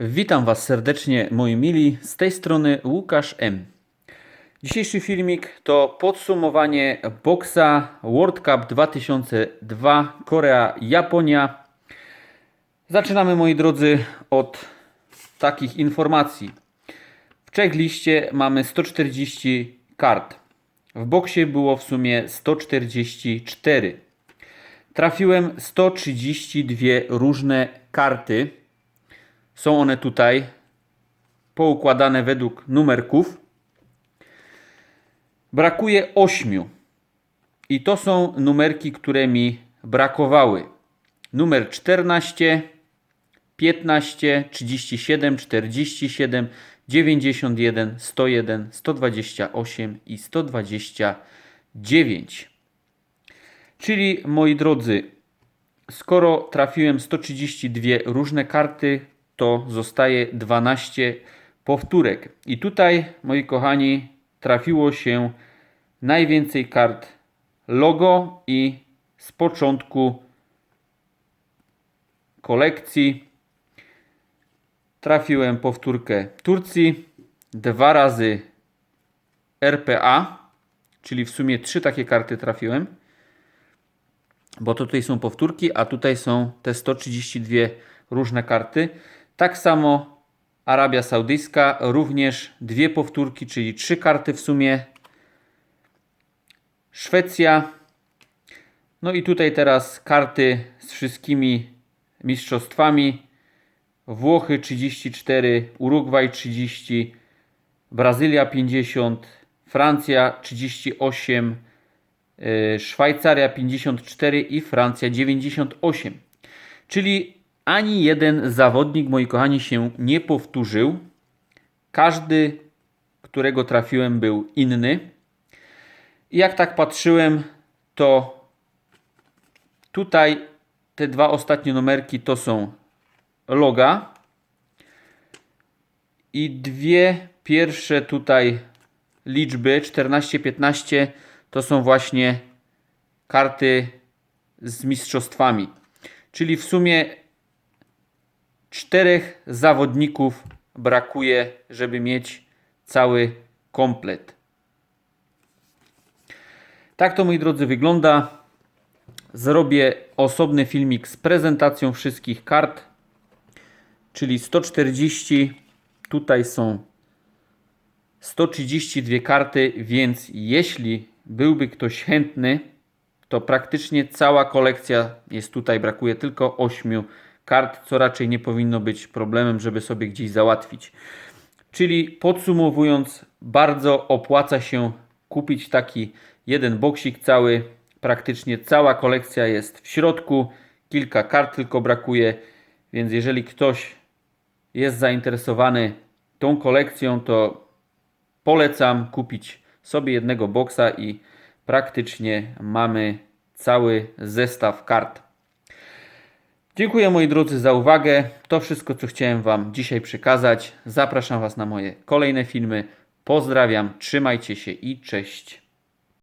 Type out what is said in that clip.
Witam Was serdecznie, moi mili. Z tej strony Łukasz M. Dzisiejszy filmik to podsumowanie boksa World Cup 2002 Korea-Japonia. Zaczynamy, moi drodzy, od takich informacji. W checkliście mamy 140 kart. W boksie było w sumie 144. Trafiłem 132 różne karty. Są one tutaj poukładane według numerków. Brakuje 8. I to są numerki, które mi brakowały. Numer 14, 15, 37, 47, 91, 101, 128 i 129. Czyli moi drodzy, skoro trafiłem 132 różne karty, to zostaje 12 powtórek. I tutaj, moi kochani, trafiło się najwięcej kart logo i z początku kolekcji trafiłem powtórkę Turcji, dwa razy RPA, czyli w sumie trzy takie karty trafiłem bo to tutaj są powtórki, a tutaj są te 132 różne karty. Tak samo Arabia Saudyjska, również dwie powtórki, czyli trzy karty w sumie. Szwecja. No i tutaj teraz karty z wszystkimi mistrzostwami. Włochy 34, Urugwaj 30, Brazylia 50, Francja 38, y, Szwajcaria 54 i Francja 98. Czyli ani jeden zawodnik, moi kochani, się nie powtórzył. Każdy, którego trafiłem, był inny. Jak tak patrzyłem, to tutaj te dwa ostatnie numerki to są loga. I dwie pierwsze tutaj liczby 14-15 to są właśnie karty z mistrzostwami. Czyli w sumie czterech zawodników brakuje, żeby mieć cały komplet. Tak to moi drodzy wygląda. Zrobię osobny filmik z prezentacją wszystkich kart, czyli 140. Tutaj są 132 karty, więc jeśli byłby ktoś chętny, to praktycznie cała kolekcja jest tutaj. Brakuje tylko 8 kart, co raczej nie powinno być problemem, żeby sobie gdzieś załatwić. Czyli podsumowując, bardzo opłaca się kupić taki jeden boksik cały. Praktycznie cała kolekcja jest w środku. Kilka kart tylko brakuje, więc jeżeli ktoś jest zainteresowany tą kolekcją, to polecam kupić sobie jednego boksa i praktycznie mamy cały zestaw kart. Dziękuję moi drodzy za uwagę. To wszystko, co chciałem Wam dzisiaj przekazać. Zapraszam Was na moje kolejne filmy. Pozdrawiam, trzymajcie się i cześć.